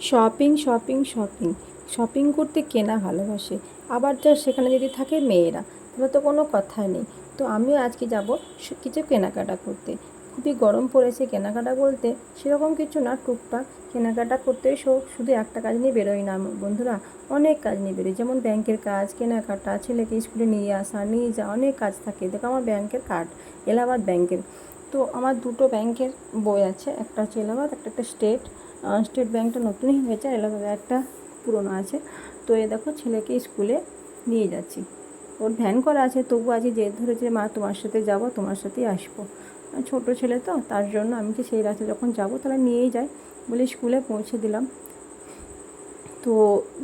Shopping shopping shopping shopping করতে কেনা ভালোবাসে? আবার যা সেখানে যদি থাকে মেয়েরা, তাহলে তো কোনো কথাই নেই। তো আমিও আজকে যাব কিছু কেনাকাটা করতে। খুবই গরম পড়েছে কেনাকাটা বলতে সেরকম কিছু না, টুকটাক কেনাকাটা করতে শুধু একটা কাজ নিয়ে বেরোই না বন্ধুরা, অনেক কাজ নিয়ে বেরোই। যেমন ব্যাংকের কাজ, কেনাকাটা, ছেলেকে স্কুলে নিয়ে আসা, নিয়ে যাওয়া, অনেক কাজ থাকে। দেখো আমার ব্যাংকের কার্ড, এলাহাবাদ ব্যাংকের। তো আমার দুটো ব্যাংকের বই আছে। একটা হচ্ছে এলাহাবাদ, একটা একটা স্টেট। স্টেট ব্যাংকটা নতুনই হয়েছে এলাকা একটা পুরনো আছে। তো এ দেখো ছেলেকে স্কুলে নিয়ে যাচ্ছি। ওর ভ্যান করা আছে তবু আজকে জেদ ধরেছে, মা, তোমার সাথে যাব, তোমার সাথেই আসব। ছোট ছেলে তো, তার জন্য আমি কি সেই রাতে যখন যাব, তাহলে নিয়েই যাই বলে স্কুলে পৌঁছে দিলাম। তো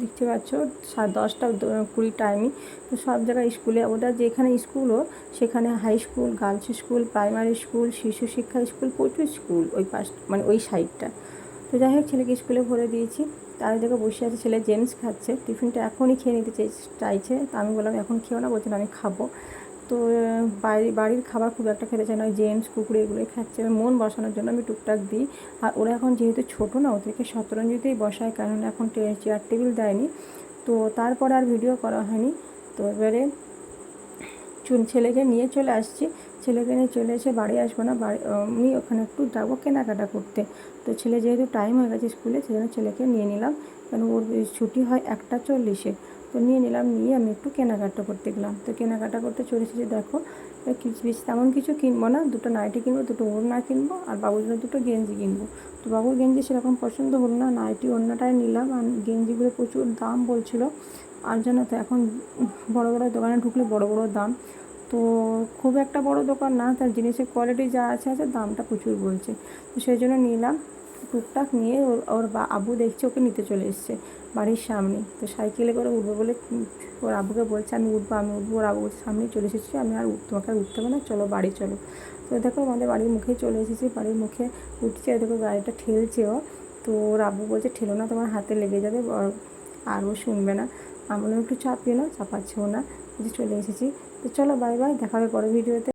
দেখতে পাচ্ছ, সাড়ে দশটা কুড়ি টাইমই তো সব জায়গায় স্কুলে ওটা যেখানে স্কুল স্কুলও সেখানে high school girls school primary school শিশু শিক্ষা স্কুল প্রচুর স্কুল ওই পাশ মানে ওই সাইডটা তো যাই হোক, ছেলেকে স্কুলে ভরে দিয়েছি। তার দেখে বসে আছে, ছেলে জেমস খাচ্ছে। টিফিনটা এখনই খেয়ে নিতে চাইছে। তা আমি বললাম, এখন খেয়েও না? বলছেন আমি খাব। তো, বাড়ি, বাড়ির খাবার খুব একটা খেতে চায় না, ওই জেমস, কুকুর এগুলোই খাচ্ছে। মন বসানোর জন্য আমি টুকটাক দিই। আর ওরা এখন যেহেতু ছোটো না, ওদেরকে শতরঞ্জিতেই বসায়, কারণ এখন চেয়ার, টেবিল দেয়নি। তো তারপর আর ভিডিও করা হয়নি। তো এবারে চুন ছেলেকে নিয়ে চলে আসছি। ছেলেকে নিয়ে চলে এসে বাড়ি আসব না, বাড়ি আমি ওখানে একটু যাব কেনাকাটা করতে। তো ছেলে যেহেতু টাইম হয়ে গেছে স্কুলে, সেজন্য ছেলেকে নিয়ে নিলাম। কারণ ওর ছুটি হয় একটা চল্লিশে। তো নিয়ে নিলাম, নিয়ে আমি একটু কেনাকাটা করতে গেলাম। তো কেনাকাটা করতে চলে এসেছি, দেখো বেশি তেমন কিছু কিনবো না, দুটো নাইটি কিনবো, দুটো ওড়না কিনবো, আর বাবুর জন্য দুটো গেঞ্জি কিনবো। তো বাবুর গেঞ্জি সেরকম পছন্দ হলো না নাইটি ওড়নাটাই নিলাম। আর গেঞ্জিগুলো প্রচুর দাম বলছিল। আর জানো তো এখন বড় বড় দোকানে ঢুকলে বড় বড় দাম। তো খুব একটা বড় দোকান না, তার জিনিসের কোয়ালিটি যা আছে আছে দামটা প্রচুর বলছে। তো সেই জন্য নিলাম। টুকটাক নিয়ে ওর ওর বা আবু দেখছে, ওকে নিতে চলে এসছে বাড়ির সামনে। তো সাইকেলে করে উঠবে বলে ওর আবুকে বলছে, আমি উঠবো আমি উঠবো। ওর আবু সামনে চলে এসেছি, আমি আর তোমাকে আর উঠতে হবে না, চলো বাড়ি চলো। তো দেখো আমাদের বাড়ির মুখেই চলে এসেছি, বাড়ির মুখে উঠছে, দেখো গাড়িটা ঠেলছে ও। তো ওর আবু বলছে, ঠেলো না, তোমার হাতে লেগে যাবে আর ও শুনবে না। আমরা একটু চাপিয়ে না, চাপাচ্ছেও না চলে এসেছি। তো চলো বাই বাই দেখা হবে পরের ভিডিওতে